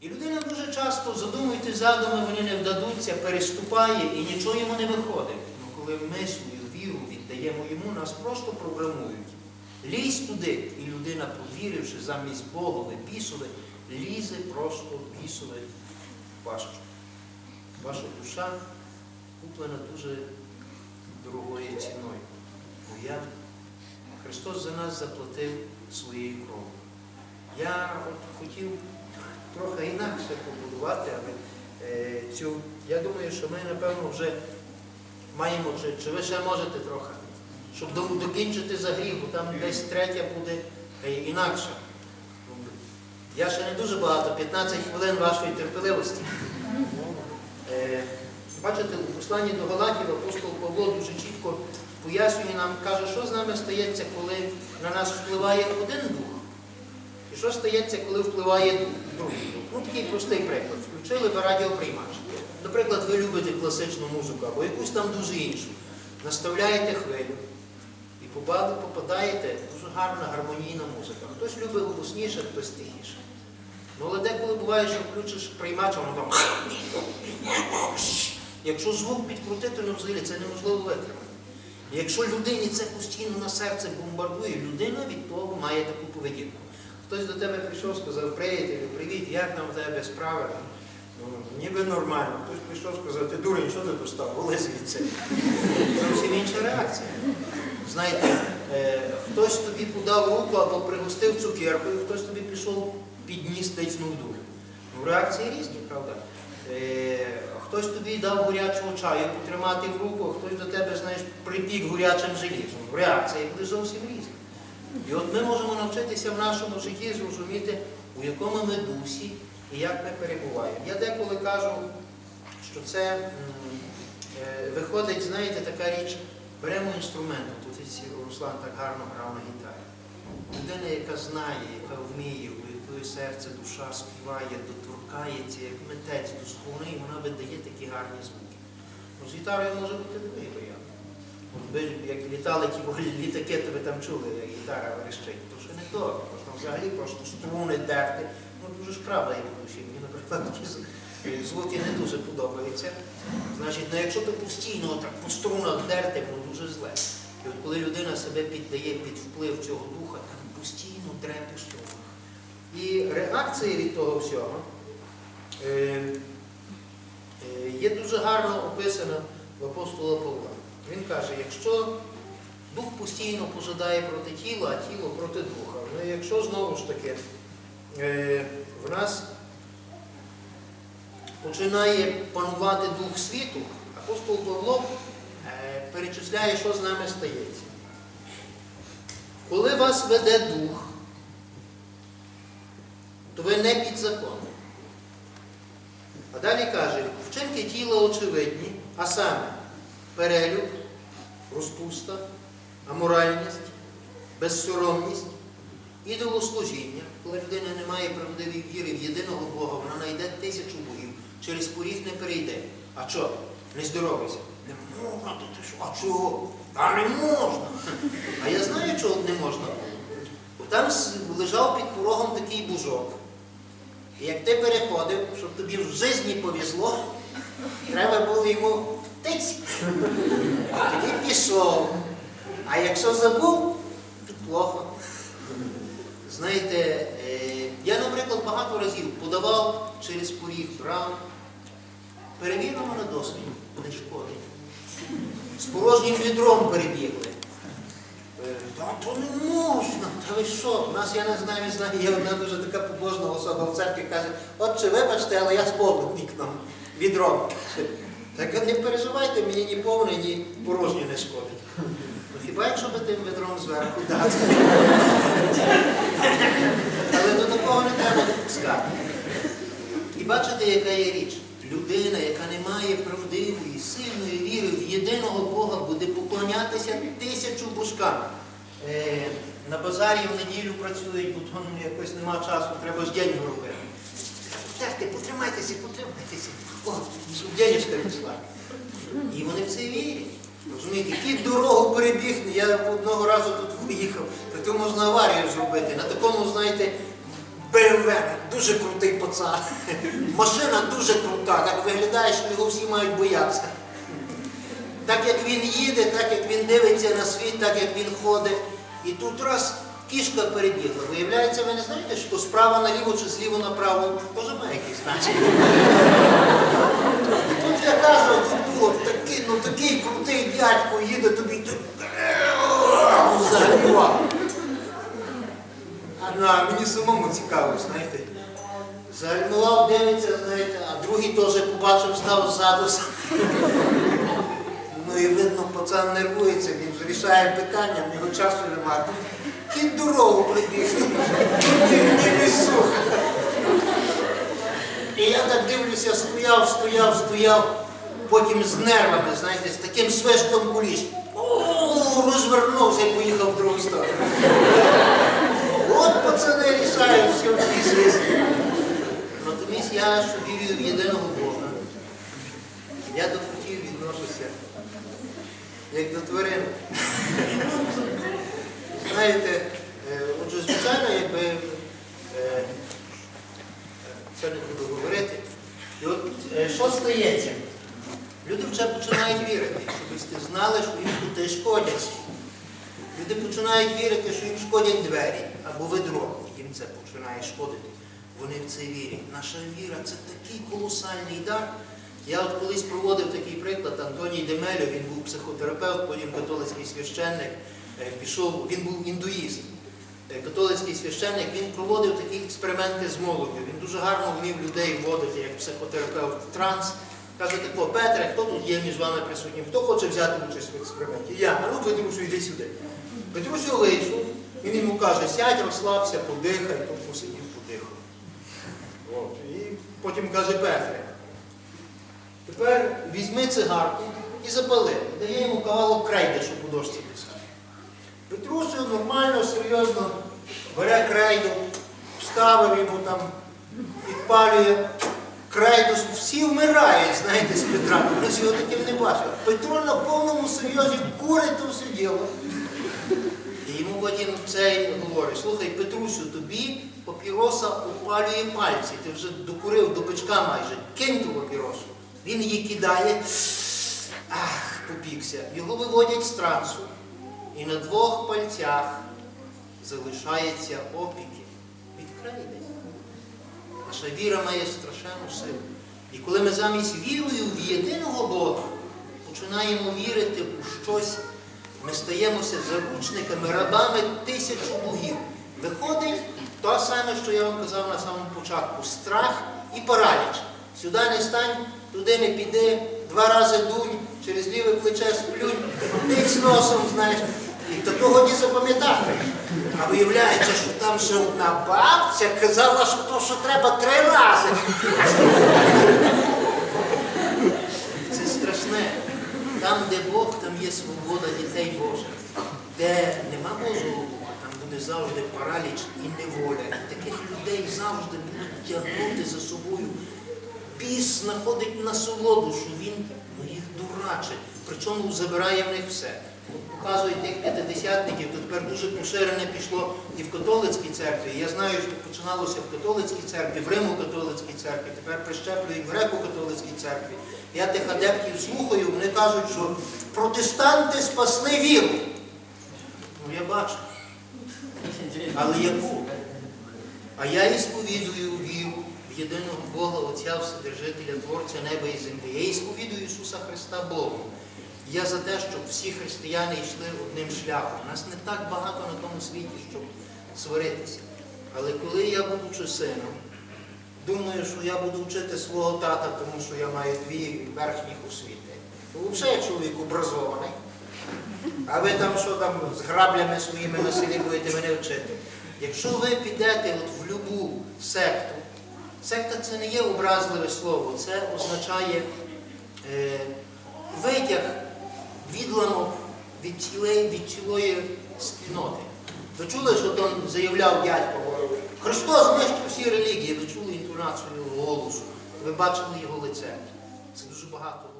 І людина дуже часто, задумуйтесь задуми, вони не вдадуться, переступає і нічого йому не виходить. Ну коли ми свою віру віддаємо йому, нас просто програмують. Лізь туди, і людина, повіривши замість Богове, бісове, лізе просто в бісове пащу. Ваша душа куплена дуже дорогою ціною. Бо я, Христос за нас заплатив своєю кров'ю. Я от хотів трохи інакше побудувати, але е, цю, я думаю, що ми, напевно, вже маємо, чи, чи ви ще можете трохи, щоб до- докінчити загріб, бо там десь третя буде е, інакша. Я ще не дуже багато, 15 хвилин вашої терпеливості. Е, Бачите, у посланні до Галатів апостол Павло дуже чітко пояснює нам, каже, що з нами стається, коли на нас впливає один дух. Що стається, коли впливає дух? Ну, такий простий приклад. Включили ви радіоприймач. Наприклад, ви любите класичну музику або якусь там дуже іншу. Наставляєте хвилю і попадаєте дуже гарна гармонійна музика. Хтось любить голосніше, хтось тихіше. Але деколи буває, що включиш приймач, воно там. Якщо звук підкрутити, ну взагалі це неможливо витримати. Якщо людині це постійно на серце бомбардує, людина від того має таку поведінку. Хтось до тебе прийшов, сказав, приятелю, привіт, як там в тебе справи? Ну, ніби нормально. Хтось прийшов, сказав, ти дурень, що ти тут став? Воли звідси. Зовсім інша реакція. Знаєте, е, хтось тобі подав руку або пригостив цукеркою, хтось тобі пішов підніс тицнув дуже. Ну, реакції різні, правда? Е, хтось тобі дав горячого чаю потримати в руку, а хтось до тебе, знаєш, припік горячим желізом. Реакція буде зовсім різна. І от ми можемо навчитися в нашому житті зрозуміти, у якому ми дусі і як ми перебуваємо. Я деколи кажу, що це е, виходить, знаєте, така річ, беремо інструмент, тут Руслан так гарно грав на гітарі. Людина, яка знає, яка вміє, у якої серце, душа співає, доторкається, як митець до струни, і вона видає такі гарні звуки. Ну, з гітарою може бути другий варіант. Як літали ті літаки, то ви там чули, як гітара верещить. То що не то, можна взагалі просто струни дерти. Ну дуже правда є душі. Мені, наприклад, звуки не дуже подобаються. Значить, ну якщо ти постійно так по струнах дерти, ну дуже зле. І от коли людина себе піддає під вплив цього духа, там постійно дре по струнах. І реакція від того всього е, е, є дуже гарно описана в апостола Павла. Він каже, якщо дух постійно пожадає проти тіла, а тіло проти духа, ну якщо знову ж таки е, в нас починає панувати дух світу, апостол Павло е, перечисляє, що з нами стається. Коли вас веде дух, то ви не під законом. А далі каже, вчинки тіла очевидні, а саме перелюб, розпуста, аморальність, безсоромність, ідолослужіння. Коли людина не має правдивої віри в єдиного Бога, вона знайде тисячу богів, через поріг не перейде. А що? Не здоровайся. Не можна, то ти що? А чого? Та не можна. А я знаю, чого не можна. Бо там лежав під порогом такий бужок. І як ти переходив, щоб тобі в житті повезло, треба було йому тиць. Тоді пішов. А якщо забув, то плохо. Знаєте, е, я, наприклад, багато разів подавав через поріг брав. Перевіримо на досвід, не шкодить. З порожнім відром перебігли. Е, Та то не можна. Та ви що? У нас, я не знаю, не знаю, є одна дуже така побожна особа в церкві каже, отче, вибачте, але я з вікном відром. Так не переживайте, мені ні повне, ні порожнє не шкодить. Ну хіба якщо би тим відром зверху дати? Але до такого не треба допускати. І бачите, яка є річ? Людина, яка не має правдивої, сильної віри в єдиного Бога, буде поклонятися тисячу божкам. Е, на базарі в неділю працюють, бо якось нема часу, треба ж день робити. Терти, потримайтеся, потримайтеся. О, щоб денежка. І вони в це вірять. Розумієте, які дорогу перебігти, я одного разу тут виїхав, то можна аварію зробити. На такому, знаєте, БМВ, дуже крутий пацан. Машина дуже крута, так виглядає, що його всі мають боятися. Так як він їде, так як він дивиться на світ, так як він ходить. І тут раз кішка перебігла. Виявляється, ви не знаєте, що справа наліво чи зліво направо має якийсь значення. Тут я кажу, тут було такий, ну такий крутий дядько їде тобі тут загальмував. А ну, мені самому цікаво, знаєте. Загальмував, дивиться, знаєте, а другий теж побачив, став ззаду. Ну і видно, пацан нервується, він ж рішає питання, в нього часу немає. Кіт дорогу прибіг. І я так дивлюся, стояв, стояв, стояв, потім з нервами, знаєте, з таким свистом куліс. Розвернувся і поїхав в другу сторону. От пацани рішають все в цій свисті. Натомість я що вірю в єдиного Бога. Я до котів відношуся, як до тварин. Знаєте, е, отже, звичайно, якби е, це не буду говорити. І от е, що стається? Люди вже починають вірити, щоб ви знали, що їм коти шкодять. Люди починають вірити, що їм шкодять двері або ведро. Їм це починає шкодити. Вони в це вірять. Наша віра це такий колосальний дар. Я от колись проводив такий приклад, Антоній Демелю, він був психотерапевт, потім католицький священник, е, пішов, він був індуїст. Е, Католицький священник, він проводив такі експерименти з молоддю. Він дуже гарно вмів людей вводити як психотерапевт транс. Каже тако, Петре, хто тут є між вами присутнім? Хто хоче взяти участь в експерименті? Я, а ну Петрусю, йди сюди. Петрусю вийшов, він йому каже, сядь, розслабся, подихай, то посидів, подихав. От. І потім каже Петре, тепер візьми цигарку і запали. Дає йому кавалок крейди, щоб у дошці писати. Петрусю нормально, серйозно, бере крейду, вставив йому там, підпалює. Крейду, всі вмирають, знаєте, з Петра. Ми його таким не бачили. Петро на повному серйозі курить то все діло. І йому потім цей говорить, слухай, Петрусю, тобі папіроса опалює пальці. Ти вже докурив до бичка майже. Кинь ту папіросу. Він її кидає. Ах, попікся. Його виводять з трансу. І на двох пальцях залишаються опіки від. Наша віра має страшенну силу. І коли ми замість вірою в єдиного Бога починаємо вірити у щось, ми стаємося заручниками, рабами тисячу богів. Виходить те саме, що я вам казав на самому початку: страх і параліч. Сюди не стань, туди не піди, два рази дунь, через ліве плече сплюнь, тиць носом, знаєш. І такого не запам'ятати. А виявляється, що там ще одна бабця казала, що то, що треба три рази. Це страшне. Там, де Бог, там є свобода дітей Божих. Де нема Божого Бога, там буде завжди параліч і неволя. І таких людей завжди будуть тягнути за собою. Біс знаходить насолоду, що він їх дурачить, причому забирає в них все. Показують тих п'ятидесятників, то тепер дуже поширене пішло і в католицькій церкві. Я знаю, що починалося в католицькій церкві, в Римо-католицькій церкві, тепер прищеплюють в греко-католицькій церкві. Я тих адептів слухаю, вони кажуть, що протестанти спасли віру. Ну я бачу. Але яку? А я і сповідую віру в єдиного Бога, Отця, Вседержителя, Творця неба і землі. Я і сповідую Ісуса Христа Богу. Я за те, щоб всі християни йшли одним шляхом. Нас не так багато на тому світі, щоб сваритися. Але коли я, будучи сином, думаю, що я буду вчити свого тата, тому що я маю дві верхніх освіти, взагалі я чоловік образований. А ви там що там з граблями своїми на селі будете мене вчити? Якщо ви підете от в любу секту, секта це не є образливе слово, це означає е, витяг, відламок від цілої, від цілої спільноти. Ви чули, що там заявляв дядько, Христос знищив всі релігії, ви чули інтонацію голосу, ви бачили його лице. Це дуже багато.